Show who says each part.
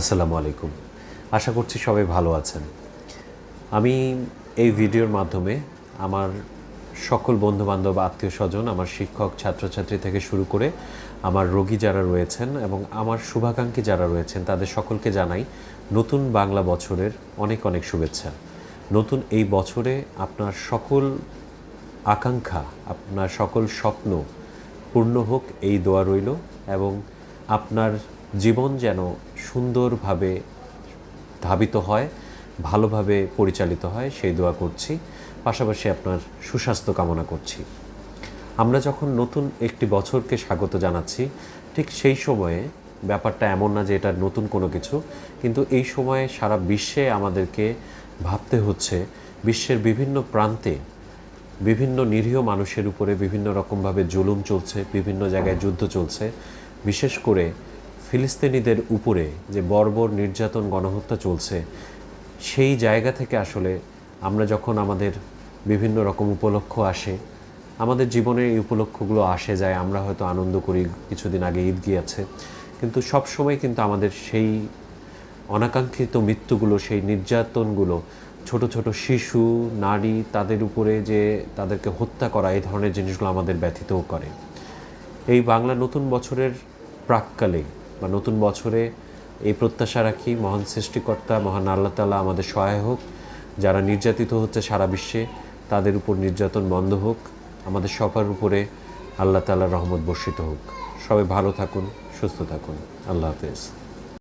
Speaker 1: আসসালামু আলাইকুম। আশা করছি সবাই ভালো আছেন। আমি এই ভিডিওর মাধ্যমে আমার সকল বন্ধুবান্ধব আত্মীয় স্বজন আমার শিক্ষক, ছাত্রছাত্রী থেকে শুরু করে আমার রোগী যারা রয়েছেন এবং আমার শুভাকাঙ্ক্ষী যারা রয়েছেন, তাদের সকলকে জানাই নতুন বাংলা বছরের অনেক অনেক শুভেচ্ছা। নতুন এই বছরে আপনার সকল আকাঙ্ক্ষা, আপনার সকল স্বপ্ন পূর্ণ হোক, এই দোয়া রইল এবং আপনার জীবন যেন সুন্দরভাবে ধাবিত হয়, ভালোভাবে পরিচালিত হয়, সেই দোয়া করছি। পাশাপাশি আপনার সুস্বাস্থ্য কামনা করছি। আমরা যখন নতুন একটি বছরকে স্বাগত জানাচ্ছি, ঠিক সেই সময়ে, ব্যাপারটা এমন না যে এটা নতুন কোনো কিছু, কিন্তু এই সময়ে সারা বিশ্বে আমাদেরকে ভাবতে হচ্ছে, বিশ্বের বিভিন্ন প্রান্তে বিভিন্ন নিরীহ মানুষের উপরে বিভিন্ন রকমভাবে জুলুম চলছে, বিভিন্ন জায়গায় যুদ্ধ চলছে। বিশেষ করে ফিলিস্তিনিদের উপরে যে বর্বর নির্যাতন, গণহত্যা চলছে, সেই জায়গা থেকে আসলে আমরা যখন আমাদের বিভিন্ন রকম উপলক্ষ আসে, আমাদের জীবনে এই উপলক্ষগুলো আসে যায়, আমরা হয়তো আনন্দ করি, কিছুদিন আগে ঈদ গিয়েছে, কিন্তু সব সময় কিন্তু আমাদের সেই অনাকাঙ্ক্ষিত মৃত্যুগুলো, সেই নির্যাতনগুলো, ছোট ছোট শিশু, নারী, তাদের উপরে যে তাদেরকে হত্যা করা, এই ধরনের জিনিসগুলো আমাদের ব্যথিতও করে। এই বাংলা নতুন বছরের প্রাককালে বা নতুন বছরে এই প্রত্যাশা রাখি, মহান সৃষ্টিকর্তা, মহান আল্লাহ তালা আমাদের সহায় হোক। যারা নির্যাতিত হচ্ছে সারা বিশ্বে, তাদের উপর নির্যাতন বন্ধ হোক। আমাদের সবার উপরে আল্লাহ তালার রহমত বর্ষিত হোক। সবাই ভালো থাকুন, সুস্থ থাকুন। আল্লাহ হাফেজ।